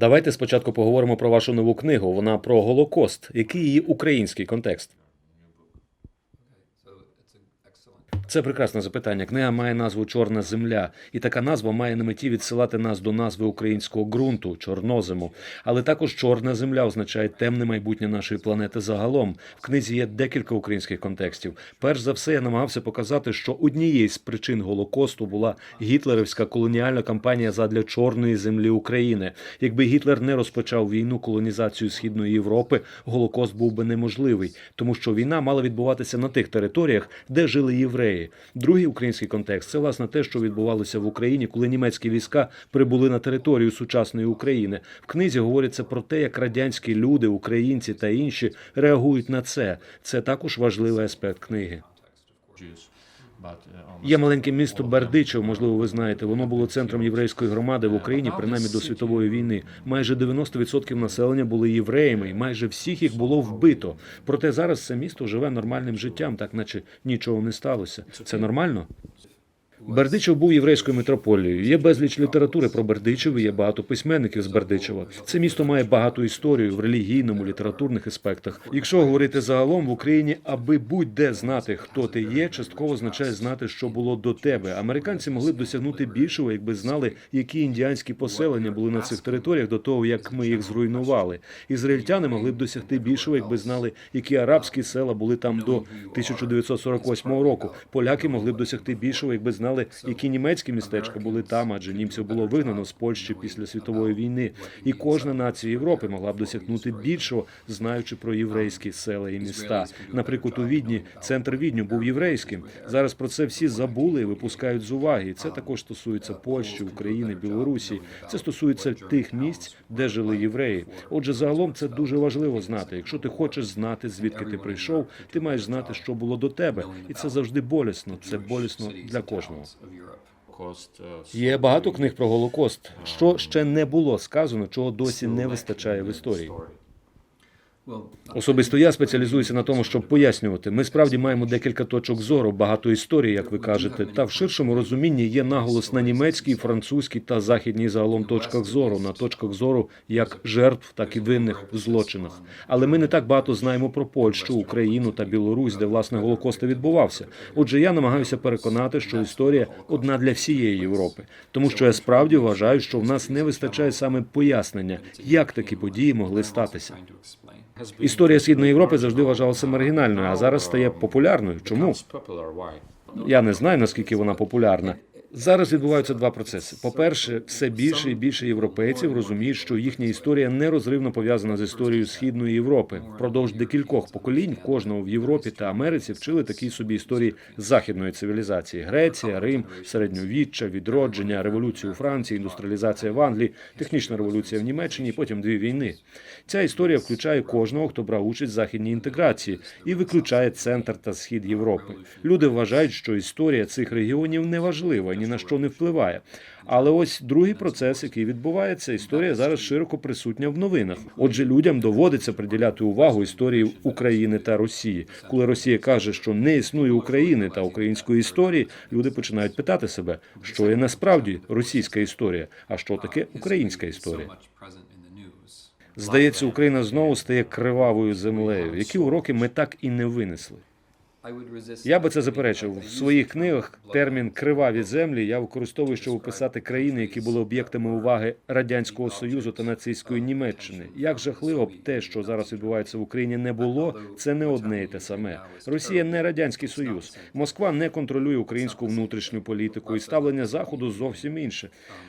Давайте спочатку поговоримо про вашу нову книгу. Вона про Голокост. Який її український контекст? Це прекрасне запитання. Книга має назву Чорна земля, і така назва має на меті відсилати нас до назви українського ґрунту чорнозиму. Але також чорна земля означає темне майбутнє нашої планети загалом. В книзі є декілька українських контекстів. Перш за все, я намагався показати, що однією з причин голокосту була гітлерівська колоніальна кампанія задля чорної землі України. Якби Гітлер не розпочав війну колонізацію східної Європи, голокост був би неможливий, тому що війна мала відбуватися на тих територіях, де жили євреї. Другий український контекст це власне те, що відбувалося в Україні, коли німецькі війська прибули на територію сучасної України. В книзі говориться про те, як радянські люди, українці та інші реагують на це. Це також важливий аспект книги. Є маленьке місто Бердичев, можливо, ви знаєте. Воно було центром єврейської громади в Україні, принаймні до світової війни. Майже 90% населення були євреями, і майже всіх їх було вбито. Проте зараз це місто живе нормальним життям, так наче нічого не сталося. Це нормально? Бердичев був єврейською митрополією. Є безліч літератури про Бердичев, є багато письменників з Бердичева. Це місто має багату історію в релігійному, літературних аспектах. Якщо говорити загалом в Україні, аби будь-де знати, хто ти є, частково означає знати, що було до тебе. Американці могли б досягнути більшого, якби знали, які індіанські поселення були на цих територіях до того, як ми їх зруйнували. Ізраїльтяни могли б досягти більшого, якби знали, які арабські села були там до 1948 року. Поляки могли б досягти більшого, якби знали, які німецькі містечка були там, адже німців було вигнано з Польщі після світової війни. І кожна нація Європи могла б досягнути більшого, знаючи про єврейські села і міста. Наприклад, у Відні центр Відню був єврейським. Зараз про це всі забули і випускають з уваги. І це також стосується Польщі, України, Білорусі. Це стосується тих місць, де жили євреї. Отже, загалом це дуже важливо знати. Якщо ти хочеш знати, звідки ти прийшов, ти маєш знати, що було до тебе, і це завжди болісно. Це болісно для кожного. Є багато книг про Голокост. Що ще не було сказано, чого досі не вистачає в історії. Особисто я спеціалізуюся на тому, щоб пояснювати. Ми справді маємо декілька точок зору, багато історій, як ви кажете, та в ширшому розумінні є наголос на німецькій, французькій та західній загалом точках зору, на точках зору як жертв, так і винних в злочинах. Але ми не так багато знаємо про Польщу, Україну та Білорусь, де власне Голокост відбувався. Отже, я намагаюся переконати, що історія одна для всієї Європи, тому що я справді вважаю, що в нас не вистачає саме пояснення, як такі події могли статися. Історія східної Європи завжди вважалася маргінальною, а зараз стає популярною. Чому? Я не знаю наскільки вона популярна. Зараз відбуваються два процеси. По-перше, все більше і більше європейців розуміють, що їхня історія нерозривно пов'язана з історією східної Європи. Впродовж декількох поколінь кожного в Європі та Америці вчили такі собі історії західної цивілізації: Греція, Рим, середньовіччя, відродження, революція у Франції, індустріалізація в Англії, технічна революція в Німеччині, потім дві війни. Ця історія включає кожного, хто брав участь в західній інтеграції, і виключає центр та схід Європи. Люди вважають, що історія цих регіонів не важлива, ні на що не впливає. Але ось другий процес, який відбувається, історія зараз широко присутня в новинах. Отже, людям доводиться приділяти увагу історії України та Росії. Коли Росія каже, що не існує України та української історії, люди починають питати себе, що є насправді російська історія, а що таке українська історія. Здається, Україна знову стає кривавою землею. Які уроки ми так і не винесли? Я би це заперечив в своїх книгах. Термін криваві землі я використовую, щоб описати країни, які були об'єктами уваги радянського союзу та нацистської Німеччини. Як жахливо б те, що зараз відбувається в Україні, не було. Це не одне і те саме. Росія не радянський союз. Москва не контролює українську внутрішню політику, і ставлення заходу зовсім інше.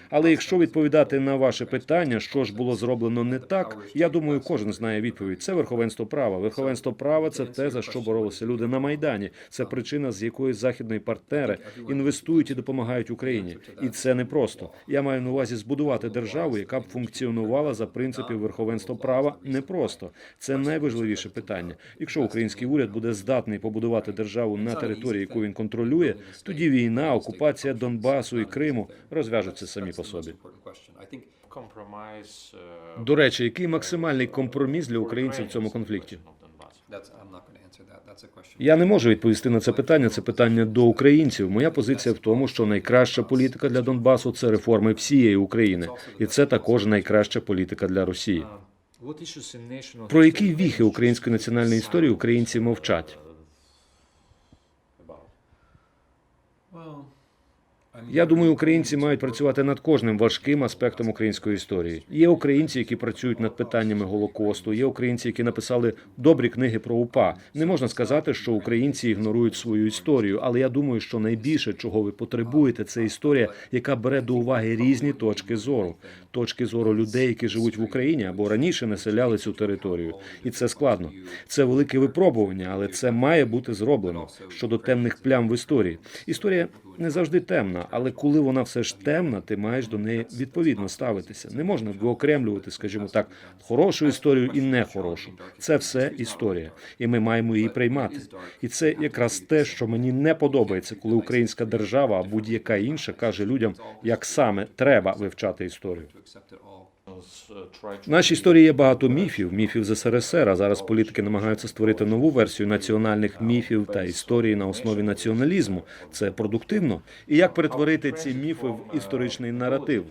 Але якщо відповідати на ваше питання, що ж було зроблено не так, я думаю, кожен знає відповідь. Це верховенство права. Верховенство права це те, за що боролися люди на майдані. Це причина, з якої західні партнери інвестують і допомагають Україні. І це не просто. Я маю на увазі збудувати державу, яка б функціонувала за принципів верховенства права. Не просто це найважливіше питання. Якщо український уряд буде здатний побудувати державу на території, яку він контролює, тоді війна, окупація Донбасу і Криму розв'яжуться самі по собі. До речі, який максимальний компроміс для українців в цьому конфлікті? Я не можу відповісти на це питання. Це питання до українців. Моя позиція в тому, що найкраща політика для Донбасу це реформи всієї України, і це також найкраща політика для Росії. Про які віхи української національної історії українці мовчать? Я думаю, українці мають працювати над кожним важким аспектом української історії. Є українці, які працюють над питаннями голокосту. Є українці, які написали добрі книги про УПА. Не можна сказати, що українці ігнорують свою історію, але я думаю, що найбільше, чого ви потребуєте, це історія, яка бере до уваги різні точки зору, точки зору людей, які живуть в Україні або раніше населяли цю територію. І це складно. Це велике випробування, але це має бути зроблено щодо темних плям в історії. Історія не завжди темна, але коли вона все ж темна, ти маєш до неї відповідно ставитися. Не можна виокремлювати, скажімо так, хорошу історію і нехорошу. Це все історія, і ми маємо її приймати. І це якраз те, що мені не подобається, коли українська держава а будь-яка інша каже людям, як саме треба вивчати історію. В нашій історії є багато міфів, міфів з СРСР. А зараз політики намагаються створити нову версію національних міфів та історії на основі націоналізму. Це продуктивно. І як перетворити ці міфи в історичний наратив?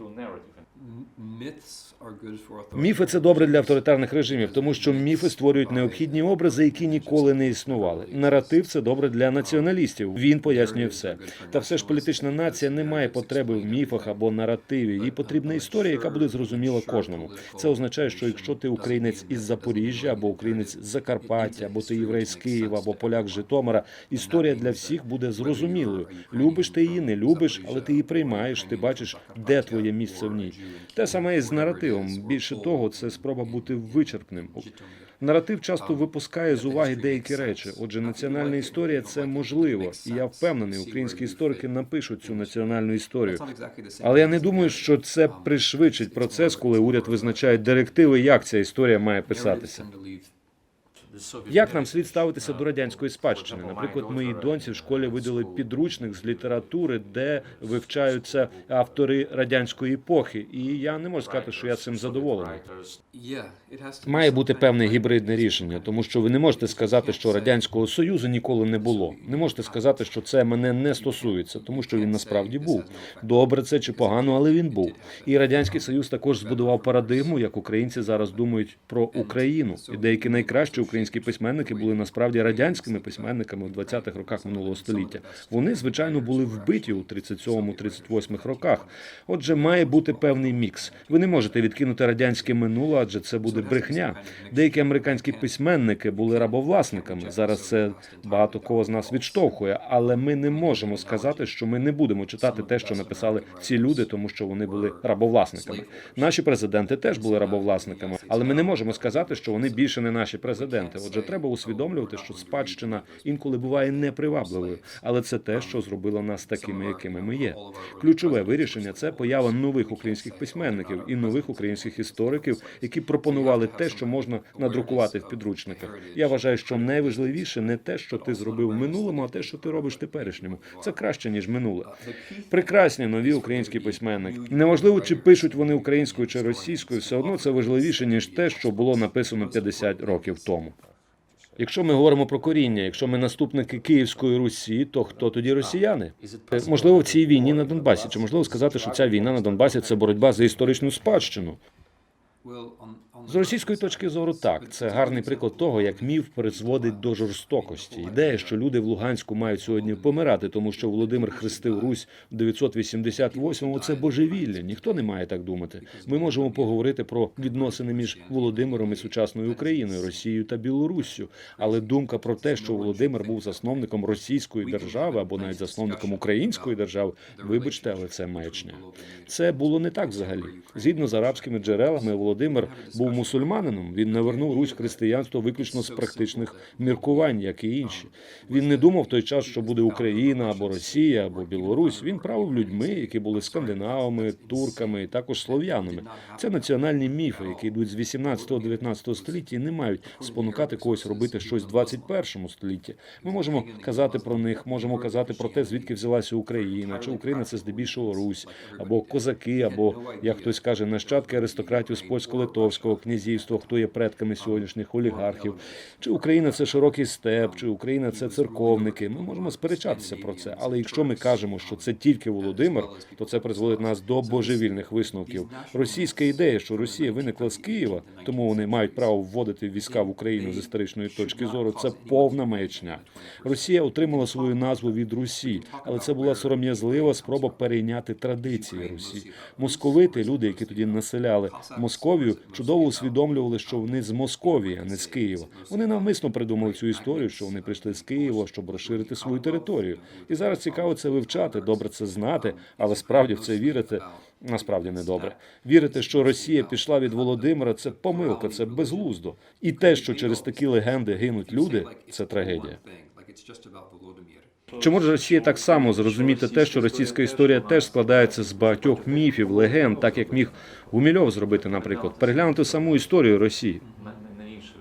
Міфи це добре для авторитарних режимів, тому що міфи створюють необхідні образи, які ніколи не існували. Наратив це добре для націоналістів. Він пояснює все. Та все ж політична нація не має потреби в міфах або наративі. Їй потрібна історія, яка буде зрозуміла кожному. Це означає, що якщо ти українець із Запоріжжя, або українець з Закарпаття, або ти єврей з Києва, або поляк з Житомира, історія для всіх буде зрозумілою. Любиш ти її, не любиш, але ти її приймаєш. Ти бачиш, де твоє місце в ній. Те саме і з наративом. Більше того, це спроба бути вичерпним. Наратив часто випускає з уваги деякі речі. Отже, національна історія це можливо, і я впевнений, українські історики напишуть цю національну історію. Але я не думаю, що це пришвидшить процес, коли уряд визначає директиви, як ця історія має писатися. Як нам слід ставитися до радянської спадщини? Наприклад, моїй доньці в школі видали підручник з літератури, де вивчаються автори радянської епохи, і я не можу сказати, що я цим задоволений. Має бути певне гібридне рішення, тому що ви не можете сказати, що радянського союзу ніколи не було. Не можете сказати, що це мене не стосується, тому що він насправді був. Добре, це чи погано, але він був. І радянський союз також збудував парадигму, як українці зараз думають про Україну. І деякі найкращі українські письменники були насправді радянськими письменниками в 20-х роках минулого століття. Вони звичайно були вбиті у 37-38 роках. Отже, має бути певний мікс. Ви не можете відкинути радянське минуле, адже це буде брехня. Деякі американські письменники були рабовласниками. Зараз це багато кого з нас відштовхує, але ми не можемо сказати, що ми не будемо читати те, що написали ці люди, тому що вони були рабовласниками. Наші президенти теж були рабовласниками, але ми не можемо сказати, що вони більше не наші президенти. Отже, треба усвідомлювати, що спадщина інколи буває непривабливою, але це те, що зробило нас такими, якими ми є. Ключове вирішення це поява нових українських письменників і нових українських істориків, які пропонували те, що можна надрукувати в підручниках. Я вважаю, що найважливіше не те, що ти зробив в минулому, а те, що ти робиш теперішньому. Це краще ніж минуле. Прекрасні нові українські письменники. Неважливо, чи пишуть вони українською чи російською, все одно це важливіше ніж те, що було написано 50 років тому. Якщо ми говоримо про коріння, якщо ми наступники Київської Русі, то хто тоді росіяни? Е, Можливо, в цій війні на Донбасі, чи можливо сказати, що ця війна на Донбасі це боротьба за історичну спадщину? З російської точки зору, так це гарний приклад того, як міф призводить до жорстокості. Ідея, що люди в Луганську мають сьогодні помирати, тому що Володимир хрестив Русь в 988-му, це божевілля. Ніхто не має так думати. Ми можемо поговорити про відносини між Володимиром і сучасною Україною, Росією та Білоруссю. Але думка про те, що Володимир був засновником російської держави або навіть засновником української держави, вибачте, але це маячня. Це було не так взагалі. Згідно з арабськими джерелами, Володимир був мусульманином. Він навернув Русь християнство виключно з практичних міркувань, як і інші. Він не думав в той час, що буде Україна або Росія, або Білорусь. Він правив людьми, які були скандинавами, турками, і також слов'янами. Це національні міфи, які йдуть з 18-19 століття і не мають спонукати когось робити щось в 21 столітті. Ми можемо казати про них, можемо казати про те, звідки взялася Україна, чи Україна це здебільшого Русь, або козаки, або як хтось каже, нащадки аристократів з польсько-литовського князівства, хто є предками сьогоднішніх олігархів, чи Україна це широкий степ, чи Україна це церковники. Ми можемо сперечатися про це. Але якщо ми кажемо, що це тільки Володимир, то це призводить нас до божевільних висновків. Російська ідея, що Росія виникла з Києва, тому вони мають право вводити війська в Україну з історичної точки зору. Це повна маячня. Росія отримала свою назву від Русі, але це була сором'язлива спроба перейняти традиції Русі. Московити, люди, які тоді населяли Московію, чудово усвідомлювали, що вони з Московії, а не з Києва. Вони навмисно придумали цю історію, що вони прийшли з Києва, щоб розширити свою територію. І зараз цікаво це вивчати, добре це знати, але справді в це вірити. Насправді не добре. Вірити, що Росія пішла від Володимира, це помилка, це безглуздо. І те, що через такі легенди гинуть люди, це трагедія. Чи може Росія так само зрозуміти те, що російська історія теж складається з багатьох міфів, легенд, так як міг Гумільов зробити, наприклад, переглянути саму історію Росії. на, на, на інших.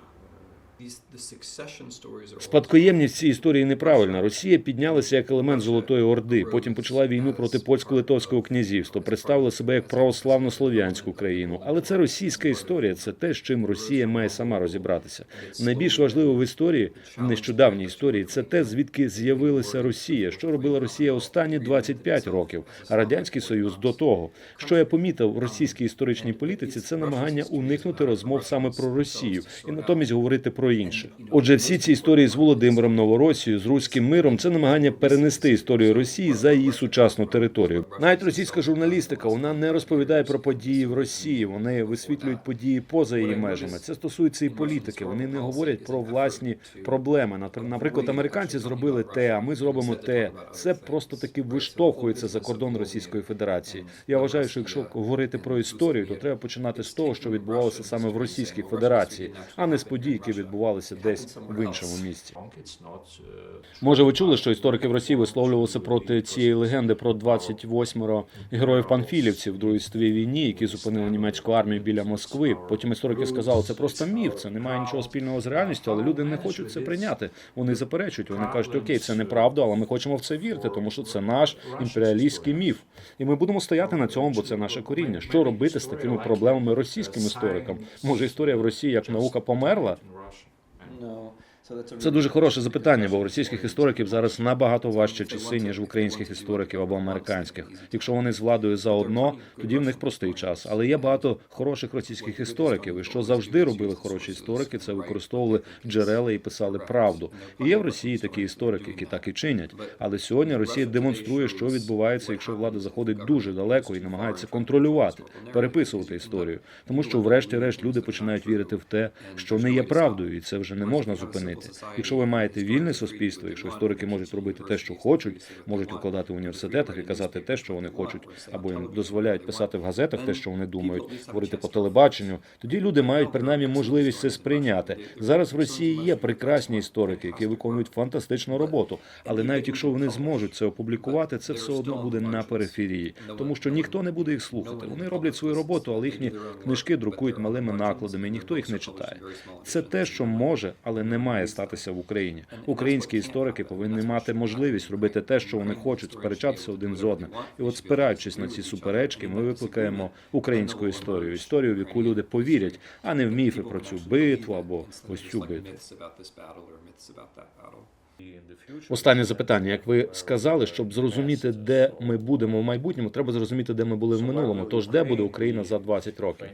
Спадкоємність цієї історії неправильна. Росія піднялася як елемент Золотої Орди, потім почала війну проти польсько-литовського князівства, представила себе як православно слов'янську країну. Але це російська історія, це те, з чим Росія має сама розібратися. Найбільш важливо в історії, в нещодавній історії, це те, звідки з'явилася Росія, що робила Росія останні 25 років, а радянський союз до того. Що я помітив в російській історичній політиці, це намагання уникнути розмов саме про Росію і натомість говорити про інших. Отже, всі ці історії з Володимиром Новоросією, з руським миром, це намагання перенести історію Росії за її сучасну територію. Навіть російська журналістика вона не розповідає про події в Росії. Вони висвітлюють події поза її межами. Це стосується і політики. Вони не говорять про власні проблеми. Напр- Наприклад, американці зробили те, а ми зробимо те. Це просто таки виштовхується за кордон Російської Федерації. Я вважаю, що якщо говорити про історію, то треба починати з того, що відбувалося саме в Російській Федерації, а не з подій, які відбувалися десь в іншому місці. Uh, Може, ви чули, що історики в Росії висловлювалися проти цієї легенди про 28 героїв панфілівців в Другій світовій війні, які зупинили німецьку армію біля Москви. Потім історики сказали, це просто міф, це не має нічого спільного з реальністю, але люди не хочуть це прийняти. Вони заперечують. Вони кажуть, окей, це неправда, але ми хочемо в це вірити, тому що це наш імперіалістський міф. І ми будемо стояти на цьому, бо це наше коріння. Що робити з такими проблемами російським історикам? Може, історія в Росії як наука померла? No. Це дуже хороше запитання, бо в російських істориків зараз набагато важче часи, ніж в українських істориків або американських. Якщо вони з владою заодно, тоді в них простий час. Але є багато хороших російських істориків. І що завжди робили хороші історики, це використовували джерела і писали правду. І є в Росії такі історики, які так і чинять. Але сьогодні Росія демонструє, що відбувається, якщо влада заходить дуже далеко і намагається контролювати, переписувати історію, тому що, врешті-решт, люди починають вірити в те, що не є правдою, і це вже не можна зупинити. Якщо ви маєте вільне суспільство, якщо історики можуть робити те, що хочуть, можуть викладати в університетах і казати те, що вони хочуть, або їм дозволяють писати в газетах те, що вони думають, говорити по телебаченню, тоді люди мають принаймні можливість це сприйняти. Зараз в Росії є прекрасні історики, які виконують фантастичну роботу, але навіть якщо вони зможуть це опублікувати, це все одно буде на периферії, тому що ніхто не буде їх слухати. Вони роблять свою роботу, але їхні книжки друкують малими накладами, і ніхто їх не читає. Це те, що може, але не має статися в Україні. Українські історики повинні мати можливість робити те, що вони хочуть, сперечатися один з одним. І от спираючись на ці суперечки, ми викликаємо українську історію, історію, в яку люди повірять, а не в міфи про цю битву або ось цю битву. Останнє запитання. Як ви сказали, щоб зрозуміти, де ми будемо в майбутньому, треба зрозуміти, де ми були в минулому. Тож де буде Україна за 20 років?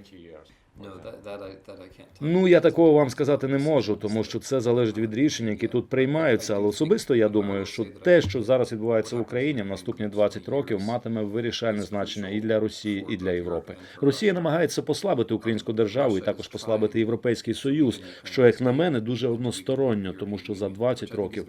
20 years. No, that, that, I, that I can't tell. Ну я такого вам сказати не можу, тому що це залежить від рішень, які тут приймаються. Але особисто я думаю, що те, що зараз відбувається в Україні в наступні 20 років, матиме вирішальне значення і для Росії, і для Європи. Росія намагається послабити українську державу і також послабити європейський союз, що як на мене дуже односторонньо, тому що за 20 років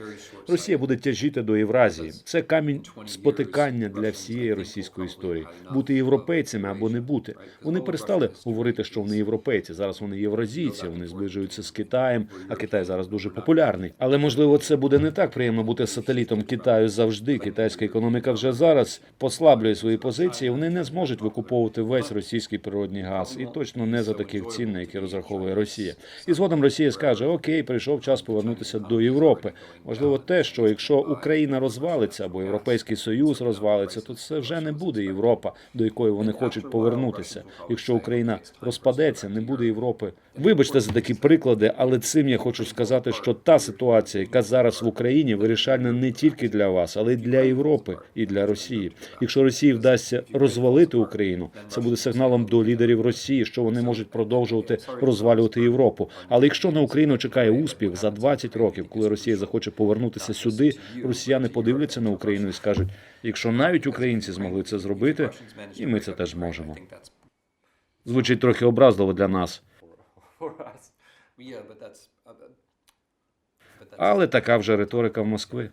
Росія буде тяжіти до Євразії. Це камінь спотикання для всієї російської історії. Бути європейцями або не бути. Вони перестали говорити, що вони європейці. Зараз вони євразійці. Вони зближуються з Китаєм. А Китай зараз дуже популярний. Але можливо, це буде не так приємно бути сателітом Китаю завжди. Китайська економіка вже зараз послаблює свої позиції. Вони не зможуть викуповувати весь російський природний газ, і точно не за таких цін, на які розраховує Росія. І згодом Росія скаже: Окей, прийшов час повернутися до Європи. Можливо, те, що якщо Україна розвалиться або Європейський Союз розвалиться, то це вже не буде Європа, до якої вони хочуть повернутися. Якщо Україна розпадеться, розпадеться, не буде Європи. Вибачте за такі приклади, але цим я хочу сказати, що та ситуація, яка зараз в Україні, вирішальна не тільки для вас, але й для Європи і для Росії. Якщо Росії вдасться розвалити Україну, це буде сигналом до лідерів Росії, що вони можуть продовжувати розвалювати Європу. Але якщо на Україну чекає успіх за 20 років, коли Росія захоче повернутися сюди, росіяни подивляться на Україну і скажуть: якщо навіть українці змогли це зробити, і ми це теж можемо. Звучить трохи образливо для нас. Uh, але така вже риторика в Москви.